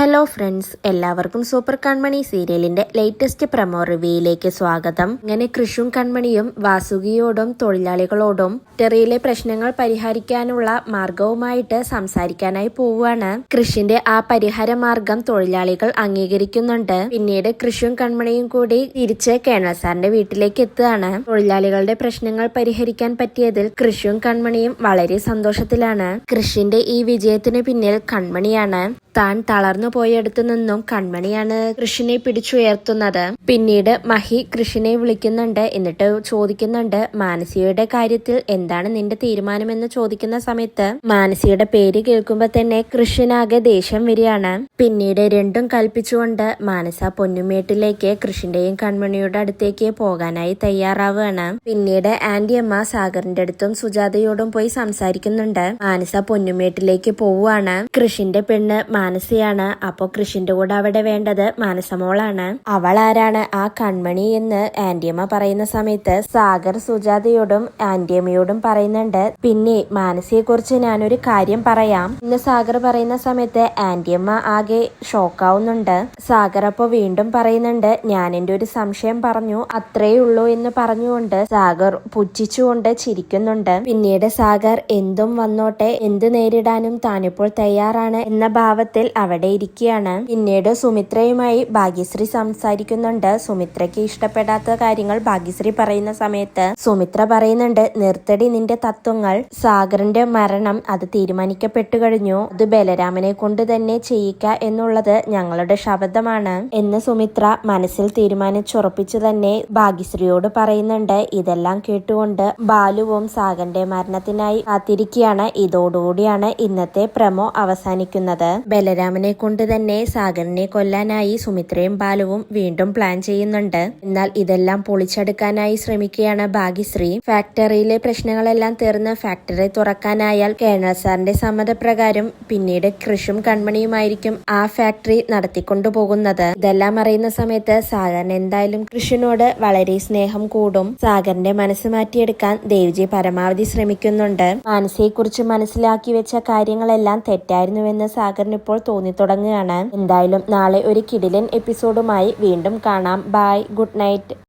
Hello friends എല്ലാവർക്കും super Kanmani സീരിയലിന്റെ latest promo റിവ്യൂയിലേക്ക് സ്വാഗതം. ഇങ്ങനെ കൃഷും കൺമണിയും വാസുകിയോടും തൊഴിലാളികളോടും ടെറിയിലെ പ്രശ്നങ്ങൾ പരിഹരിക്കാനുള്ള മാർഗവുമായിട്ട് സംസാരിക്കാനായി പോവുകയാണ്. കൃഷിന്റെ ആ പരിഹാര മാർഗം തൊഴിലാളികൾ അംഗീകരിക്കുന്നുണ്ട്. പിന്നീട് കൃഷും കൺമണിയും കൂടി തിരിച്ച് കേണൽ സാറിന്റെ വീട്ടിലേക്ക് എത്തുകയാണ്. തൊഴിലാളികളുടെ പ്രശ്നങ്ങൾ പരിഹരിക്കാൻ പറ്റിയതിൽ കൃഷും കൺമണിയും വളരെ സന്തോഷത്തിലാണ്. കൃഷിന്റെ ഈ വിജയത്തിന് പിന്നിൽ കൺമണിയാണ്. താൻ തളർന്നു പോയടുത്തു നിന്നും കൺമണിയാണ് കൃഷിനെ പിടിച്ചുയർത്തുന്നത്. പിന്നീട് മഹി കൃഷിനെ വിളിക്കുന്നുണ്ട്. എന്നിട്ട് ചോദിക്കുന്നുണ്ട് മാനസിയുടെ കാര്യത്തിൽ എന്താണ് നിന്റെ തീരുമാനമെന്ന് ചോദിക്കുന്ന സമയത്ത് മാനസിയുടെ പേര് കേൾക്കുമ്പോൾ തന്നെ കൃഷിനാകെ ദേഷ്യം വരികയാണ്. പിന്നീട് രണ്ടും കൽപ്പിച്ചുകൊണ്ട് മാനസ പൊന്നുമേട്ടിലേക്ക് കൃഷിന്റെയും കൺമണിയുടെ അടുത്തേക്ക് പോകാനായി തയ്യാറാവുകയാണ്. പിന്നീട് ആന്റി അമ്മ സാഗറിന്റെ അടുത്തും സുജാതയോടും പോയി സംസാരിക്കുന്നുണ്ട്. മാനസ പൊന്നുമേട്ടിലേക്ക് പോവുകയാണ്. കൃഷിന്റെ പെണ്ണ് മാനസയാണ്. അപ്പോ കൃഷിന്റെ കൂടെ അവിടെ വേണ്ടത് മാനസമോളാണ്. അവൾ ആരാണ് ആ കൺമണി എന്ന് ആന്റിയമ്മ പറയുന്ന സമയത്ത് സാഗർ സുജാതയോടും ആന്റിയമ്മയോടും പറയുന്നുണ്ട്. പിന്നെ മാനസിയെ കുറിച്ച് ഞാനൊരു കാര്യം പറയാം. ഇന്ന് സാഗർ പറയുന്ന സമയത്ത് ആന്റിയമ്മ ആകെ ഷോക്കാവുന്നുണ്ട്. സാഗർ അപ്പോൾ വീണ്ടും പറയുന്നുണ്ട് ഞാൻ എന്റെ ഒരു സംശയം പറഞ്ഞു. അത്രേ ഉള്ളൂ എന്ന് പറഞ്ഞുകൊണ്ട് സാഗർ പുച്ഛിച്ചുകൊണ്ട് ചിരിക്കുന്നുണ്ട്. പിന്നീട് സാഗർ എന്തും വന്നോട്ടെ. എന്ത് നേരിടാനും താനിപ്പോൾ തയ്യാറാണ് എന്ന ഭാവത്തിൽ അവിടെ ഇരിക്കുകയാണ്. പിന്നീട് സുമിത്രയുമായി ഭാഗ്യശ്രീ സംസാരിക്കുന്നുണ്ട്. സുമിത്രയ്ക്ക് ഇഷ്ടപ്പെടാത്ത കാര്യങ്ങൾ ഭാഗ്യശ്രീ പറയുന്ന സമയത്ത് സുമിത്ര പറയുന്നുണ്ട് നിർത്തടി നിന്റെ തത്വങ്ങൾ. സാഗറിന്റെ മരണം അത് തീരുമാനിക്കപ്പെട്ടു കഴിഞ്ഞു. അത് ബലരാമനെ കൊണ്ട് തന്നെ ചെയ്യിക്ക എന്നുള്ളത് ഞങ്ങളുടെ ശബ്ദമാണ് എന്ന് സുമിത്ര മനസ്സിൽ തീരുമാനിച്ചുറപ്പിച്ചു തന്നെ ഭാഗ്യശ്രീയോട് പറയുന്നുണ്ട്. ഇതെല്ലാം കേട്ടുകൊണ്ട് ബാലുവും സാഗന്റെ മരണത്തിനായി കാത്തിരിക്കുകയാണ്. ഇതോടുകൂടിയാണ് ഇന്നത്തെ പ്രമോ അവസാനിക്കുന്നത്. ബലരാമനെ കൊണ്ട് തന്നെ സാഗറിനെ കൊല്ലാനായി സുമിത്രയും ബാലുവും വീണ്ടും പ്ലാൻ ചെയ്യുന്നുണ്ട്. എന്നാൽ ഇതെല്ലാം പൊളിച്ചെടുക്കാനായി ശ്രമിക്കുകയാണ് ഭാഗ്യശ്രീ. ഫാക്ടറിയിലെ പ്രശ്നങ്ങളെല്ലാം തീർന്ന് ഫാക്ടറി തുറക്കാനായാൽ കേണൽ സാറിന്റെ സമ്മതപ്രകാരം പിന്നീട് കൃഷും കൺമണിയുമായിരിക്കും ആ ഫാക്ടറി നടത്തിക്കൊണ്ടുപോകുന്നത്. ഇതെല്ലാം അറിയുന്ന സമയത്ത് സാഗറിന് എന്തായാലും കൃഷിനോട് വളരെ സ്നേഹം കൂടും. സാഗറിന്റെ മനസ്സ് മാറ്റിയെടുക്കാൻ ദേവ്ജി പരമാവധി ശ്രമിക്കുന്നുണ്ട്. മാനസിയെക്കുറിച്ച് മനസ്സിലാക്കി വെച്ച കാര്യങ്ങളെല്ലാം തെറ്റായിരുന്നുവെന്ന് സാഗറിന് തോന്നി തുടങ്ങുകയാണ് എന്തായാലും നാളെ ഒരു കിടിലൻ എപ്പിസോഡുമായി വീണ്ടും കാണാം. Bye good night.